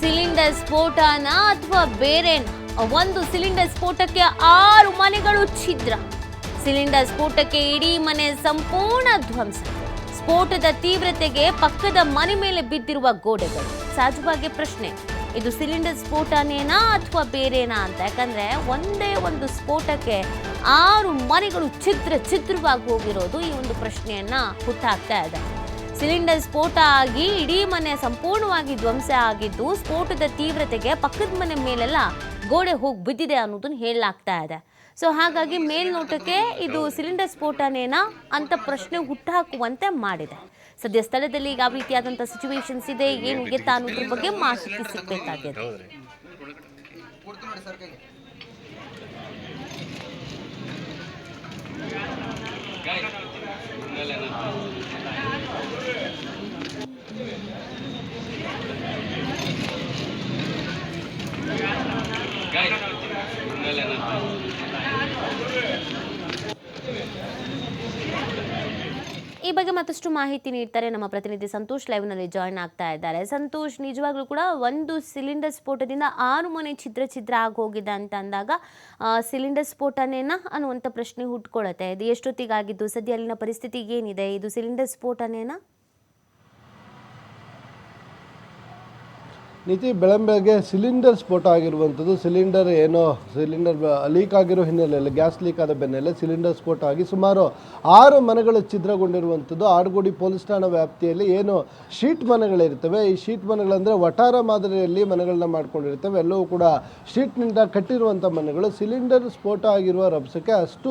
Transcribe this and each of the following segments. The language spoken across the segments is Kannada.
ಸಿಲಿಂಡರ್ ಸ್ಫೋಟನ ಅಥವಾ ಬೇರೆ ಒಂದು ಸಿಲಿಂಡರ್ ಸ್ಫೋಟಕ್ಕೆ ಆರು ಮನೆಗಳು ಛಿದ್ರ. ಸಿಲಿಂಡರ್ ಸ್ಫೋಟಕ್ಕೆ ಇಡೀ ಮನೆ ಸಂಪೂರ್ಣ ಧ್ವಂಸ. ಸ್ಫೋಟದ ತೀವ್ರತೆಗೆ ಪಕ್ಕದ ಮನೆ ಮೇಲೆ ಬಿದ್ದಿರುವ ಗೋಡೆಗಳು. ಸಹಜವಾಗಿ ಪ್ರಶ್ನೆ, ಇದು ಸಿಲಿಂಡರ್ ಸ್ಫೋಟನೇನಾ ಅಥವಾ ಬೇರೆನಾ ಅಂತ? ಯಾಕಂದ್ರೆ ಒಂದೇ ಒಂದು ಸ್ಫೋಟಕ್ಕೆ ಆರು ಮನೆಗಳು ಛಿದ್ರ ಛಿದ್ರವಾಗಿ ಹೋಗಿರೋದು ಈ ಒಂದು ಪ್ರಶ್ನೆಯನ್ನ ಹುಟ್ಟಾಕ್ತಾ ಇದೆ. ಸಿಲಿಂಡರ್ ಸ್ಫೋಟ ಆಗಿ ಇಡೀ ಮನೆ ಸಂಪೂರ್ಣವಾಗಿ ಧ್ವಂಸ ಆಗಿದ್ದು ಸ್ಫೋಟದ ತೀವ್ರತೆಗೆ ಪಕ್ಕದ ಮನೆ ಮೇಲೆಲ್ಲ ಗೋಡೆ ಹೋಗಿ ಬಿದ್ದಿದೆ ಅನ್ನೋದನ್ನ ಹೇಳಲಾಗ್ತಾ ಇದೆ. ಸೊ ಹಾಗಾಗಿ ಮೇಲ್ನೋಟಕ್ಕೆ ಇದು ಸಿಲಿಂಡರ್ ಸ್ಫೋಟನೇನಾ ಅಂತ ಪ್ರಶ್ನೆ ಹುಟ್ಟುಹಾಕುವಂತೆ ಮಾಡಿದೆ. ಸದ್ಯ ಸ್ಥಳದಲ್ಲಿ ಯಾವ ರೀತಿಯಾದಂಥ ಸಿಚುವೇಶನ್ಸ್ ಇದೆ, ಏನು ಗೆತ್ತ ಅನ್ನೋದ್ರ ಬಗ್ಗೆ ಮಾಹಿತಿ ಸಿಗಬೇಕಾಗಿದೆ. ಈ ಬಗ್ಗೆ ಮತ್ತಷ್ಟು ಮಾಹಿತಿ ನೀಡ್ತಾರೆ ನಮ್ಮ ಪ್ರತಿನಿಧಿ ಸಂತೋಷ್ ಲೈವ್ನಲ್ಲಿ ಜಾಯ್ನ್ ಆಗ್ತಾ ಇದ್ದಾರೆ. ಸಂತೋಷ್, ನಿಜವಾಗ್ಲೂ ಕೂಡ ಒಂದು ಸಿಲಿಂಡರ್ ಸ್ಫೋಟದಿಂದ ಆರು ಮನೆ ಛಿದ್ರ ಛಿದ್ರ ಆಗಿ ಹೋಗಿದೆ ಅಂತ ಅಂದಾಗ ಸಿಲಿಂಡರ್ ಸ್ಫೋಟನೇನ ಅನ್ನುವಂಥ ಪ್ರಶ್ನೆ ಹುಟ್ಕೊಳ್ಳುತ್ತೆ ಇದು ಎಷ್ಟೊತ್ತಿಗಾಗಿದ್ದು? ಸದ್ಯ ಅಲ್ಲಿನ ಪರಿಸ್ಥಿತಿ ಏನಿದೆ? ಇದು ಸಿಲಿಂಡರ್ ಸ್ಫೋಟನೇನಾ ನೀತಿ ಬೆಳಂಬೆಳಗ್ಗೆ ಸಿಲಿಂಡರ್ ಸ್ಫೋಟ ಆಗಿರುವಂಥದ್ದು, ಸಿಲಿಂಡರ್ ಏನೋ ಸಿಲಿಂಡರ್ ಲೀಕ್ ಆಗಿರೋ ಹಿನ್ನೆಲೆಯಲ್ಲಿ, ಗ್ಯಾಸ್ ಲೀಕ್ ಆದ ಬೆನ್ನಲ್ಲೇ ಸಿಲಿಂಡರ್ ಸ್ಫೋಟ ಆಗಿ ಸುಮಾರು ಆರು ಮನೆಗಳು ಛಿದ್ರಗೊಂಡಿರುವಂಥದ್ದು. ಆಡುಗೋಡಿ ಪೊಲೀಸ್ ಠಾಣಾ ವ್ಯಾಪ್ತಿಯಲ್ಲಿ ಏನು ಶೀಟ್ ಮನೆಗಳಿರ್ತವೆ. ಈ ಶೀಟ್ ಮನೆಗಳಂದರೆ ವಟಾರ ಮಾದರಿಯಲ್ಲಿ ಮನೆಗಳನ್ನ ಮಾಡ್ಕೊಂಡಿರ್ತವೆ. ಎಲ್ಲವೂ ಕೂಡ ಶೀಟ್ನಿಂದ ಕಟ್ಟಿರುವಂಥ ಮನೆಗಳು. ಸಿಲಿಂಡರ್ ಸ್ಫೋಟ ಆಗಿರುವ ರಭಸಕ್ಕೆ ಅಷ್ಟು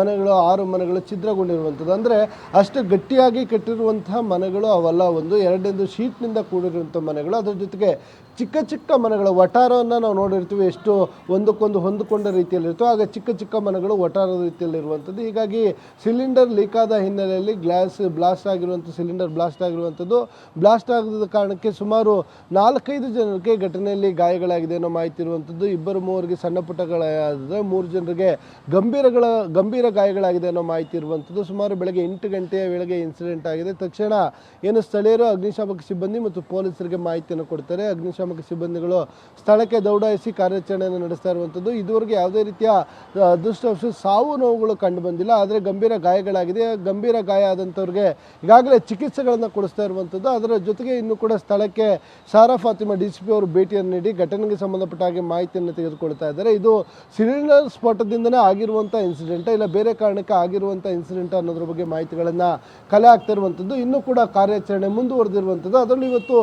ಮನೆಗಳು, ಆರು ಮನೆಗಳು ಛಿದ್ರಗೊಂಡಿರುವಂಥದ್ದು. ಅಂದರೆ ಅಷ್ಟು ಗಟ್ಟಿಯಾಗಿ ಕಟ್ಟಿರುವಂತಹ ಮನೆಗಳು ಅವೆಲ್ಲ ಒಂದು. ಎರಡನೇದು ಶೀಟ್ನಿಂದ ಕೂಡಿರುವಂಥ ಮನೆಗಳು. ಅದರ ಜೊತೆಗೆ ಚಿಕ್ಕ ಚಿಕ್ಕ ಮನೆಗಳು ವಟಾರವನ್ನು ನಾವು ನೋಡಿರ್ತೀವಿ. ಎಷ್ಟು ಒಂದಕ್ಕೊಂದು ಹೊಂದಿಕೊಂಡ ರೀತಿಯಲ್ಲಿರ್ತವೆ ಆಗ ಚಿಕ್ಕ ಚಿಕ್ಕ ಮನೆಗಳು ವಟಾರದ ರೀತಿಯಲ್ಲಿರುವಂಥದ್ದು. ಹೀಗಾಗಿ ಸಿಲಿಂಡರ್ ಲೀಕ್ ಆದ ಹಿನ್ನೆಲೆಯಲ್ಲಿ ಗ್ಲಾಸ್ ಬ್ಲಾಸ್ಟ್ ಆಗಿರುವಂಥ, ಸಿಲಿಂಡರ್ ಬ್ಲಾಸ್ಟ್ ಆಗಿರುವಂಥದ್ದು. ಬ್ಲಾಸ್ಟ್ ಆಗದ ಕಾರಣಕ್ಕೆ ಸುಮಾರು ನಾಲ್ಕೈದು ಜನರಿಗೆ ಘಟನೆಯಲ್ಲಿ ಗಾಯಗಳಾಗಿದೆ ಅನ್ನೋ ಮಾಹಿತಿ ಇರುವಂಥದ್ದು. ಇಬ್ಬರು ಮೂವರಿಗೆ ಸಣ್ಣ ಪುಟ್ಟಗಳಾದರೆ ಮೂರು ಜನರಿಗೆ ಗಂಭೀರಗಳ, ಗಂಭೀರ ಗಾಯಗಳಾಗಿದೆ ಅನ್ನೋ ಮಾಹಿತಿ ಇರುವಂಥದ್ದು. ಸುಮಾರು ಬೆಳಗ್ಗೆ ಎಂಟು ಗಂಟೆಯ ವೇಳೆಗೆ ಇನ್ಸಿಡೆಂಟ್ ಆಗಿದೆ. ತಕ್ಷಣ ಏನು ಸ್ಥಳೀಯರು ಅಗ್ನಿಶಾಮಕ ಸಿಬ್ಬಂದಿ ಮತ್ತು ಪೊಲೀಸರಿಗೆ ಮಾಹಿತಿಯನ್ನು ಕೊಡ್ತಾರೆ. ಅಗ್ನಿಶಾಮಕ ಸಿಬ್ಬಂದಿಗಳು ಸ್ಥಳಕ್ಕೆ ದೌಡಾಯಿಸಿ ಕಾರ್ಯಾಚರಣೆಯನ್ನು ನಡೆಸ್ತಾ ಇರುವಂಥದ್ದು. ಇದುವರೆಗೆ ಯಾವುದೇ ರೀತಿಯ ಅದೃಷ್ಟವಶ ಸಾವು ನೋವುಗಳು ಕಂಡು ಬಂದಿಲ್ಲ. ಆದರೆ ಗಂಭೀರ ಗಾಯಗಳಾಗಿದೆ. ಗಂಭೀರ ಗಾಯ ಆದಂಥವ್ರಿಗೆ ಈಗಾಗಲೇ ಚಿಕಿತ್ಸೆಗಳನ್ನು ಕೊಡಿಸ್ತಾ ಇರುವಂಥದ್ದು. ಅದರ ಜೊತೆಗೆ ಇನ್ನು ಕೂಡ ಸ್ಥಳಕ್ಕೆ Sara Fatima D C P ಅವರು ಭೇಟಿಯನ್ನು ನೀಡಿ ಘಟನೆಗೆ ಸಂಬಂಧಪಟ್ಟ ಹಾಗೆ ಮಾಹಿತಿಯನ್ನು ತೆಗೆದುಕೊಳ್ತಾ ಇದ್ದಾರೆ. ಇದು ಸಿಲಿಂಡರ್ ಸ್ಫೋಟದಿಂದನೇ ಆಗಿರುವಂಥ ಇನ್ಸಿಡೆಂಟ್ ಇಲ್ಲ ಬೇರೆ ಕಾರಣಕ್ಕೆ ಆಗಿರುವಂಥ ಇನ್ಸಿಡೆಂಟ್ ಅನ್ನೋದ್ರ ಬಗ್ಗೆ ಮಾಹಿತಿಗಳನ್ನು ಕಲೆ ಆಗ್ತಾ ಇರುವಂಥದ್ದು. ಇನ್ನೂ ಕೂಡ ಕಾರ್ಯಾಚರಣೆ ಮುಂದುವರೆದಿರುವಂಥದ್ದು. ಅದರಲ್ಲಿ ಇವತ್ತು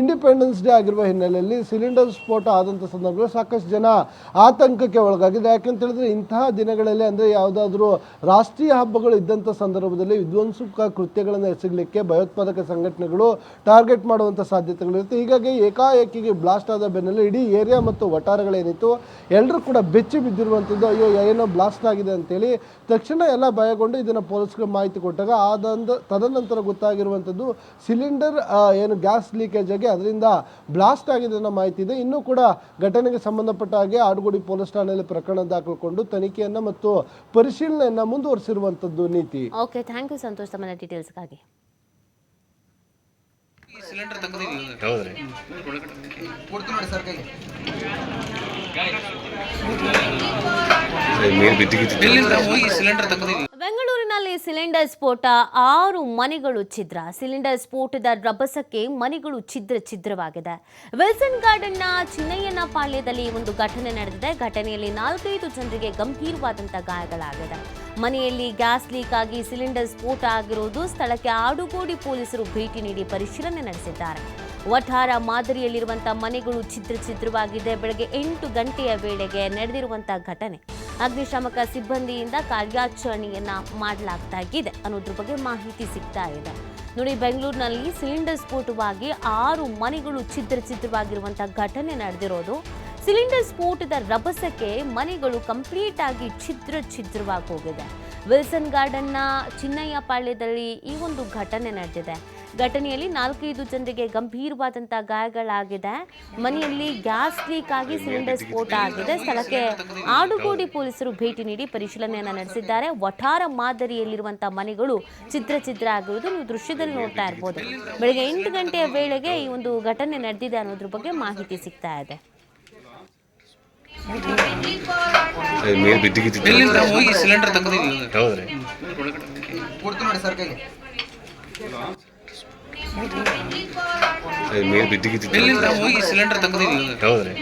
ಇಂಡಿಪೆಂಡೆನ್ಸ್ ಡೇ ಆಗಿರುವ ಹಿನ್ನೆಲೆಯಲ್ಲಿ ಸಿಲಿಂಡರ್ ಸ್ಫೋಟ ಆದಂಥ ಸಂದರ್ಭದಲ್ಲಿ ಸಾಕಷ್ಟು ಜನ ಆತಂಕಕ್ಕೆ ಒಳಗಾಗಿದೆ ಯಾಕಂತ ಹೇಳಿದ್ರೆ ಇಂತಹ ದಿನಗಳಲ್ಲಿ ಅಂದರೆ ಯಾವುದಾದ್ರೂ ರಾಷ್ಟ್ರೀಯ ಹಬ್ಬಗಳು ಇದ್ದಂಥ ಸಂದರ್ಭದಲ್ಲಿ ವಿಧ್ವಂಸಕ ಕೃತ್ಯಗಳನ್ನು ಎಸಗಲಿಕ್ಕೆ ಭಯೋತ್ಪಾದಕ ಸಂಘಟನೆಗಳು ಟಾರ್ಗೆಟ್ ಮಾಡುವಂಥ ಸಾಧ್ಯತೆಗಳಿರುತ್ತೆ. ಹೀಗಾಗಿ ಏಕಾಏಕಿಗೆ ಬ್ಲಾಸ್ಟ್ ಆದ ಬೆನ್ನಲ್ಲೇ ಇಡೀ ಏರಿಯಾ ಮತ್ತು ವಟಾರಗಳೇನಿತ್ತು ಎಲ್ಲರೂ ಕೂಡ ಬೆಚ್ಚಿ ಬಿದ್ದಿರುವಂಥದ್ದು, ಅಯ್ಯೋ, ಏನೋ ಬ್ಲಾಸ್ಟ್ ಆಗಿದೆ ಅಂತೇಳಿ ತಕ್ಷಣ ಎಲ್ಲ ಭಯಗೊಂಡು ಇದನ್ನು ಪೊಲೀಸ್ಗೆ ಮಾಹಿತಿ ಕೊಟ್ಟಾಗ ಆದಂದ ತದನಂತರ ಗೊತ್ತಾಗಿರುವಂಥದ್ದು ಸಿಲಿಂಡರ್ ಏನು ಗ್ಯಾಸ್ ಲೀಕೇಜ್ ಆಗಿ ಅದರಿಂದ ಬ್ಲಾಸ್ಟ್ ಆಗಿದೆ ಅನ್ನೋ ಮಾಹಿತಿ ಇದೆ. ಇನ್ನೂ ಕೂಡ ಘಟನೆಗೆ ಸಂಬಂಧಪಟ್ಟ ಹಾಗೆ ಆಡುಗೋಡಿ ಪೊಲೀಸ್ ಠಾಣೆಯಲ್ಲಿ ಪ್ರಕರಣ ದಾಖಲಿಕೊಂಡು ತನಿಖೆಯನ್ನು ಮತ್ತು ಪರಿಶೀಲನೆಯನ್ನು ಮುಂದುವರಿಸಿರುವಂಥದ್ದು ನೀತಿ. ಓಕೆ ಥ್ಯಾಂಕ್ ಯು ಸಂತೋಷ್ ತಮ್ಮ ಡೀಟೇಲ್ಸ್ಗಾಗಿ ಸಿಲಿಂಡರ್ ತಕ್ಕದಿಲ್ಲ ಹೌದ್ರಿ. ಕೊಡ್ತೀನಿ ನೋಡಿ ಸರ್ ಕೈಗೆ. ಮೇಲೆ ಬಿದ್ದಿಗಿದ್ದು ಎಲ್ಲಿಂದ ಹೋಗಿ ಸಿಲಿಂಡರ್ ತಗದೀವಿ ಬೆಂಗಳೂರಿನಲ್ಲಿ ಸಿಲಿಂಡರ್ ಸ್ಫೋಟ, ಆರು ಮನೆಗಳು ಛಿದ್ರ. ಸಿಲಿಂಡರ್ ಸ್ಫೋಟದ ರಭಸಕ್ಕೆ ಮನೆಗಳು ಛಿದ್ರ ಛಿದ್ರವಾಗಿದೆ. ವಿಲ್ಸನ್ ಗಾರ್ಡನ್ನ ಚಿನ್ನಯ್ಯನ ಪಾಳ್ಯದಲ್ಲಿ ಒಂದು ಘಟನೆ ನಡೆದಿದೆ. ಘಟನೆಯಲ್ಲಿ ನಾಲ್ಕೈದು ಜನರಿಗೆ ಗಂಭೀರವಾದಂಥ ಗಾಯಗಳಾಗಿದೆ. ಮನೆಯಲ್ಲಿ ಗ್ಯಾಸ್ ಲೀಕ್ ಆಗಿ ಸಿಲಿಂಡರ್ ಸ್ಫೋಟ ಆಗಿರುವುದು ಸ್ಥಳಕ್ಕೆ ಆಡುಗೋಡಿ ಪೊಲೀಸರು ಭೇಟಿ ನೀಡಿ ಪರಿಶೀಲನೆ ನಡೆಸಿದ್ದಾರೆ. ವಠಾರ ಮಾದರಿಯಲ್ಲಿರುವಂತಹ ಮನೆಗಳು ಛಿದ್ರ ಛಿದ್ರವಾಗಿದೆ. ಬೆಳಗ್ಗೆ ಎಂಟು ಗಂಟೆಯ ವೇಳೆಗೆ ನಡೆದಿರುವಂತಹ ಘಟನೆ. ಅಗ್ನಿಶಾಮಕ ಸಿಬ್ಬಂದಿಯಿಂದ ಕಾರ್ಯಾಚರಣೆಯನ್ನ ಮಾಡಲಾಗ್ತಾ ಇದೆ. ಅನ್ನೋದ್ರ ಬಗ್ಗೆ ಮಾಹಿತಿ ಸಿಗ್ತಾ ಇದೆ. ನೋಡಿ, ಬೆಂಗಳೂರಿನಲ್ಲಿ ಸಿಲಿಂಡರ್ ಸ್ಫೋಟವಾಗಿ ಆರು ಮನೆಗಳು ಛಿದ್ರ ಛಿದ್ರವಾಗಿರುವಂತಹ ಘಟನೆ ನಡೆದಿರೋದು. ಸಿಲಿಂಡರ್ ಸ್ಫೋಟದ ರಭಸಕ್ಕೆ ಮನೆಗಳು ಕಂಪ್ಲೀಟ್ ಆಗಿ ಛಿದ್ರ ಛಿದ್ರವಾಗಿ ಹೋಗಿದೆ. ವಿಲ್ಸನ್ ಗಾರ್ಡನ್ನ ಚಿನ್ನಯ್ಯ ಪಾಳ್ಯದಲ್ಲಿ ಈ ಒಂದು ಘಟನೆ ನಡೆದಿದೆ. ಘಟನೆಯಲ್ಲಿ ನಾಲ್ಕೈದು ಜನರಿಗೆ ಗಂಭೀರವಾದಂಥ ಗಾಯಗಳಾಗಿದೆ. ಮನೆಯಲ್ಲಿ ಗ್ಯಾಸ್ ಲೀಕ್ ಆಗಿ ಸಿಲಿಂಡರ್ ಸ್ಫೋಟ ಆಗಿದೆ. ಸ್ಥಳಕ್ಕೆ ಆಡುಗೋಡಿ ಪೊಲೀಸರು ಭೇಟಿ ನೀಡಿ ಪರಿಶೀಲನೆಯನ್ನು ನಡೆಸಿದ್ದಾರೆ. ವಠಾರ ಮಾದರಿಯಲ್ಲಿರುವಂತಹ ಮನೆಗಳು ಚಿತ್ರ ಚಿತ್ರ ಆಗಿರುವುದು ನೀವು ದೃಶ್ಯದಲ್ಲಿ ನೋಡ್ತಾ ಇರ್ಬೋದು. ಬೆಳಗ್ಗೆ ಎಂಟು ಗಂಟೆಯ ವೇಳೆಗೆ ಈ ಒಂದು ಘಟನೆ ನಡೆದಿದೆ ಅನ್ನೋದ್ರ ಬಗ್ಗೆ ಮಾಹಿತಿ ಸಿಗ್ತಾ ಇದೆ. ಸಿಲಿಂಡರ್ ಮೇಲ್ ಬಿದ್ದಿಗಿದ್ದಿತ್ತು ಎಲ್ಲಿಂದ ಹೋಗಿ ಸಿಲಿಂಡರ್ ತಗೋದಿಲ್ಲ ಹೌದ್ರಿ.